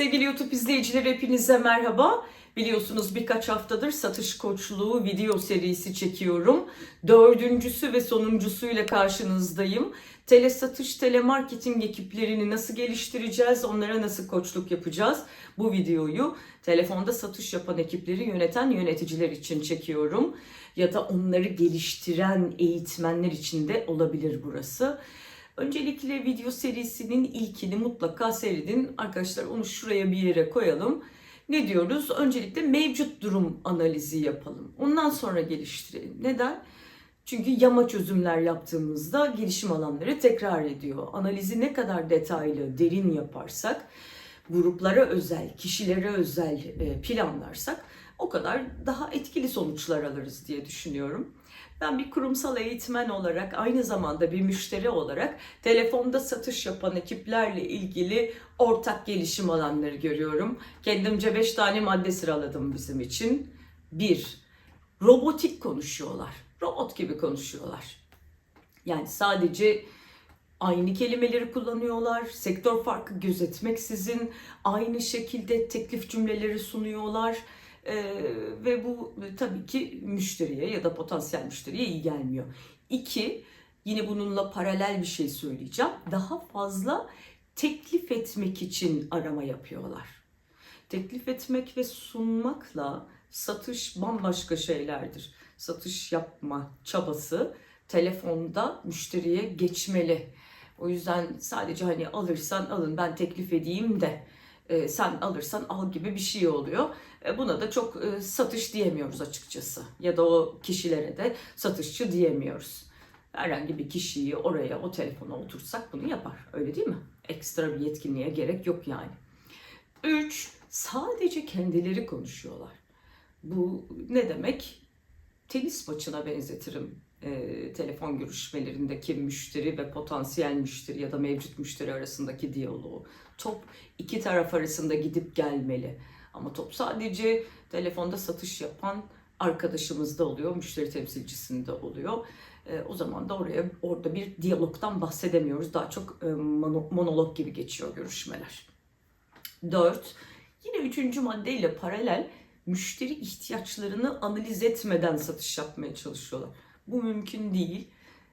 Sevgili YouTube izleyicileri hepinize merhaba. Biliyorsunuz birkaç haftadır satış koçluğu video serisi çekiyorum. Dördüncüsü ve sonuncusuyla karşınızdayım. Tele satış, telemarketing ekiplerini nasıl geliştireceğiz, onlara nasıl koçluk yapacağız? Bu videoyu telefonda satış yapan ekipleri yöneten yöneticiler için çekiyorum. Ya da onları geliştiren eğitmenler için de olabilir burası. Öncelikle video serisinin ilkini mutlaka seyredin. Arkadaşlar onu şuraya bir yere koyalım. Ne diyoruz? Öncelikle mevcut durum analizi yapalım. Ondan sonra geliştirelim. Neden? Çünkü yama çözümler yaptığımızda gelişim alanları tekrar ediyor. Analizi ne kadar detaylı, derin yaparsak, gruplara özel, kişilere özel e, planlarsak o kadar daha etkili sonuçlar alırız diye düşünüyorum. Ben bir kurumsal eğitmen olarak aynı zamanda bir müşteri olarak telefonda satış yapan ekiplerle ilgili ortak gelişim alanları görüyorum. Kendimce 5 tane madde sıraladım bizim için. 1. Robotik konuşuyorlar. Robot gibi konuşuyorlar. Yani sadece aynı kelimeleri kullanıyorlar. Sektör farkı gözetmeksizin aynı şekilde teklif cümleleri sunuyorlar. Ee, ve bu e, tabii ki müşteriye ya da potansiyel müşteriye iyi gelmiyor. İki, yine bununla paralel bir şey söyleyeceğim. Daha fazla teklif etmek için arama yapıyorlar. Teklif etmek ve sunmakla satış bambaşka şeylerdir. Satış yapma çabası telefonda müşteriye geçmeli. O yüzden sadece hani alırsan alın ben teklif edeyim de e, sen alırsan al gibi bir şey oluyor. E, buna da çok e, satış diyemiyoruz açıkçası. Ya da o kişilere de satışçı diyemiyoruz. Herhangi bir kişiyi oraya o telefona otursak bunu yapar. Öyle değil mi? Ekstra bir yetkinliğe gerek yok yani. Üç, sadece kendileri konuşuyorlar. Bu ne demek? Tenis maçına benzetirim e, telefon görüşmelerindeki müşteri ve potansiyel müşteri ya da mevcut müşteri arasındaki diyaloğu. Top iki taraf arasında gidip gelmeli. Ama top sadece telefonda satış yapan arkadaşımızda oluyor, müşteri temsilcisinde oluyor. E, o zaman da oraya orada bir diyalogdan bahsedemiyoruz. Daha çok e, mono, monolog gibi geçiyor görüşmeler. Dört, yine üçüncü maddeyle paralel müşteri ihtiyaçlarını analiz etmeden satış yapmaya çalışıyorlar. Bu mümkün değil.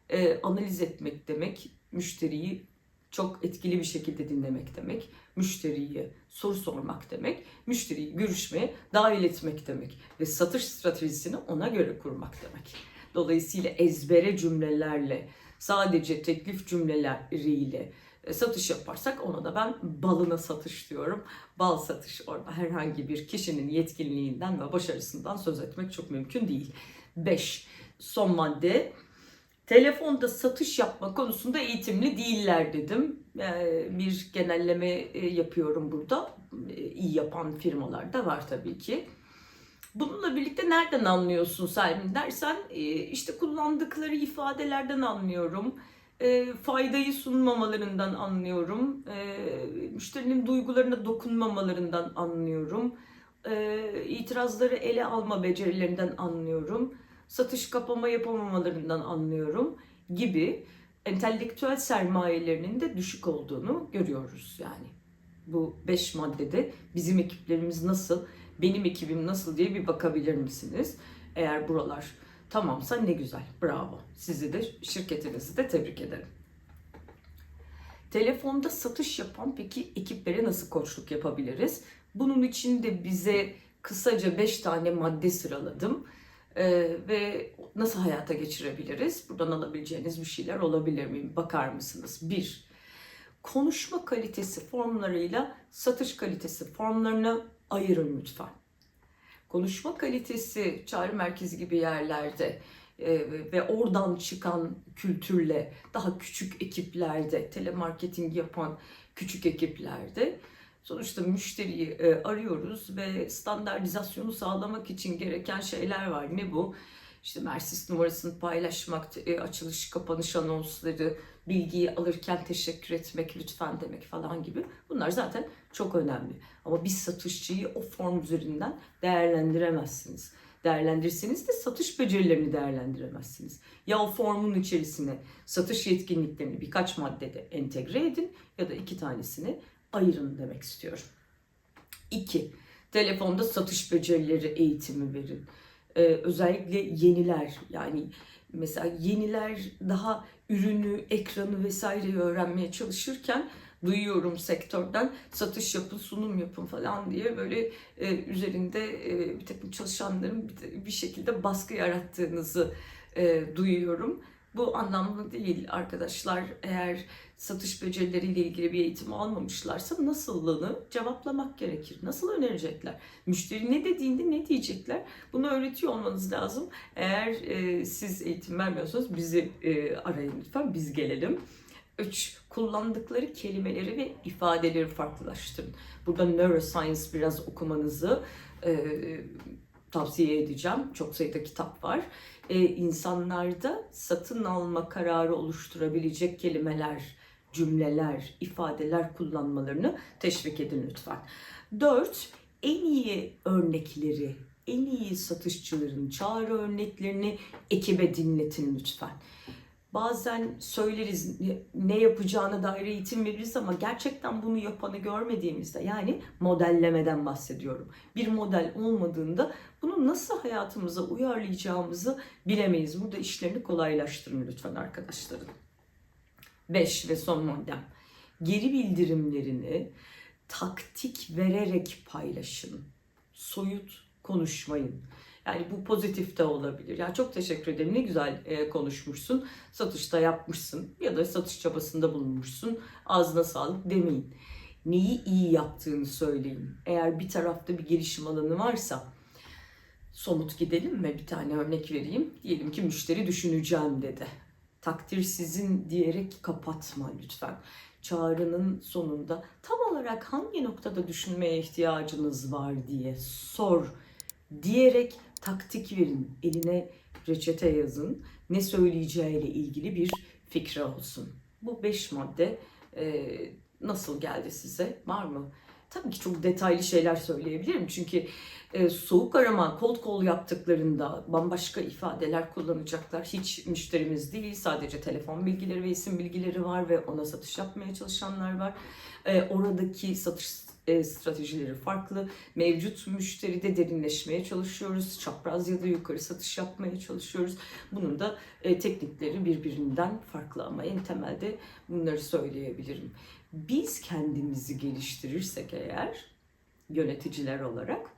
E, analiz etmek demek müşteriyi çok etkili bir şekilde dinlemek demek. Müşteriye soru sormak demek. Müşteriyi görüşmeye dahil etmek demek. Ve satış stratejisini ona göre kurmak demek. Dolayısıyla ezbere cümlelerle, sadece teklif cümleleriyle e, satış yaparsak ona da ben balına satış diyorum. Bal satış orada herhangi bir kişinin yetkinliğinden ve başarısından söz etmek çok mümkün değil. 5. Son madde telefonda satış yapma konusunda eğitimli değiller dedim. Bir genelleme e, yapıyorum burada. E, iyi yapan firmalar da var tabii ki. Bununla birlikte nereden anlıyorsun Selmin dersen e, işte kullandıkları ifadelerden anlıyorum. Faydayı sunmamalarından anlıyorum. Müşterinin duygularına dokunmamalarından anlıyorum. İtirazları ele alma becerilerinden anlıyorum satış kapama yapamamalarından anlıyorum gibi entelektüel sermayelerinin de düşük olduğunu görüyoruz yani. Bu beş maddede bizim ekiplerimiz nasıl, benim ekibim nasıl diye bir bakabilir misiniz? Eğer buralar tamamsa ne güzel, bravo. Sizi de şirketinizi de tebrik ederim. Telefonda satış yapan peki ekiplere nasıl koçluk yapabiliriz? Bunun için de bize kısaca 5 tane madde sıraladım. Ee, ve nasıl hayata geçirebiliriz? Buradan alabileceğiniz bir şeyler olabilir mi? Bakar mısınız? Bir, konuşma kalitesi formlarıyla satış kalitesi formlarını ayırın lütfen. Konuşma kalitesi çağrı merkezi gibi yerlerde e, ve oradan çıkan kültürle daha küçük ekiplerde, telemarketing yapan küçük ekiplerde Sonuçta müşteriyi e, arıyoruz ve standartizasyonu sağlamak için gereken şeyler var. Ne bu? İşte Mersis numarasını paylaşmak, e, açılış kapanış anonsları, bilgiyi alırken teşekkür etmek lütfen demek falan gibi. Bunlar zaten çok önemli. Ama bir satışçıyı o form üzerinden değerlendiremezsiniz. Değerlendirirseniz de satış becerilerini değerlendiremezsiniz. Ya o formun içerisine satış yetkinliklerini birkaç maddede entegre edin ya da iki tanesini ayırın demek istiyorum. İki, telefonda satış becerileri eğitimi verin. Ee, özellikle yeniler yani mesela yeniler daha ürünü, ekranı vesaireyi öğrenmeye çalışırken duyuyorum sektörden satış yapın, sunum yapın falan diye böyle e, üzerinde e, bir takım çalışanların bir, bir şekilde baskı yarattığınızı e, duyuyorum. Bu anlamlı değil arkadaşlar. Eğer satış becerileriyle ilgili bir eğitim almamışlarsa nasıllığını cevaplamak gerekir. Nasıl önerecekler? Müşteri ne dediğinde ne diyecekler? Bunu öğretiyor olmanız lazım. Eğer e, siz eğitim vermiyorsanız bizi e, arayın lütfen. Biz gelelim. 3. Kullandıkları kelimeleri ve ifadeleri farklılaştırın. Burada neuroscience biraz okumanızı e, tavsiye edeceğim. Çok sayıda kitap var. E, insanlarda satın alma kararı oluşturabilecek kelimeler, cümleler, ifadeler kullanmalarını teşvik edin lütfen. 4. En iyi örnekleri, en iyi satışçıların çağrı örneklerini ekibe dinletin lütfen bazen söyleriz ne- yapacağına dair eğitim veririz ama gerçekten bunu yapanı görmediğimizde yani modellemeden bahsediyorum. Bir model olmadığında bunu nasıl hayatımıza uyarlayacağımızı bilemeyiz. Burada işlerini kolaylaştırın lütfen arkadaşlarım. 5 ve son maddem. Geri bildirimlerini taktik vererek paylaşın. Soyut konuşmayın. Yani bu pozitif de olabilir. Ya çok teşekkür ederim. Ne güzel e, konuşmuşsun. Satışta yapmışsın ya da satış çabasında bulunmuşsun. Ağzına sağlık demeyin. Neyi iyi yaptığını söyleyin. Eğer bir tarafta bir gelişim alanı varsa somut gidelim mi? Bir tane örnek vereyim. Diyelim ki müşteri düşüneceğim dedi. Takdir sizin diyerek kapatma lütfen. Çağrının sonunda tam olarak hangi noktada düşünmeye ihtiyacınız var diye sor diyerek taktik verin. Eline reçete yazın. Ne söyleyeceğiyle ilgili bir fikri olsun. Bu beş madde e, nasıl geldi size? Var mı? Tabii ki çok detaylı şeyler söyleyebilirim. Çünkü e, soğuk arama, cold call yaptıklarında bambaşka ifadeler kullanacaklar. Hiç müşterimiz değil, sadece telefon bilgileri ve isim bilgileri var ve ona satış yapmaya çalışanlar var. E, oradaki satış e, stratejileri farklı. Mevcut müşteride derinleşmeye çalışıyoruz. Çapraz ya da yukarı satış yapmaya çalışıyoruz. Bunun da e, teknikleri birbirinden farklı ama en temelde bunları söyleyebilirim. Biz kendimizi geliştirirsek eğer yöneticiler olarak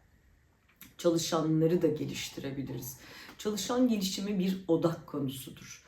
çalışanları da geliştirebiliriz. Çalışan gelişimi bir odak konusudur.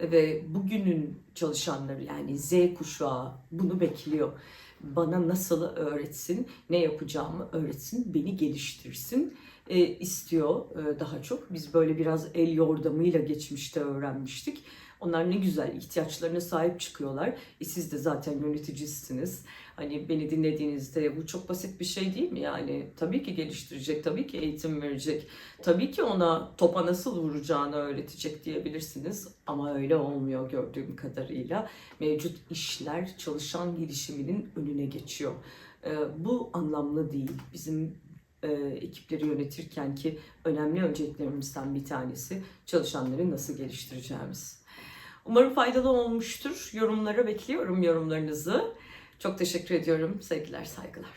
Ve bugünün çalışanları yani Z kuşağı bunu bekliyor bana nasıl öğretsin, ne yapacağımı öğretsin, beni geliştirsin e, istiyor e, daha çok. Biz böyle biraz el yordamıyla geçmişte öğrenmiştik. Onlar ne güzel ihtiyaçlarına sahip çıkıyorlar. E siz de zaten yöneticisiniz. Hani beni dinlediğinizde bu çok basit bir şey değil mi? Yani tabii ki geliştirecek, tabii ki eğitim verecek. Tabii ki ona topa nasıl vuracağını öğretecek diyebilirsiniz. Ama öyle olmuyor gördüğüm kadarıyla. Mevcut işler çalışan gelişiminin önüne geçiyor. E, bu anlamlı değil. Bizim e, ekipleri yönetirken ki önemli önceliklerimizden bir tanesi çalışanları nasıl geliştireceğimiz. Umarım faydalı olmuştur. Yorumlara bekliyorum yorumlarınızı. Çok teşekkür ediyorum. Sevgiler, saygılar.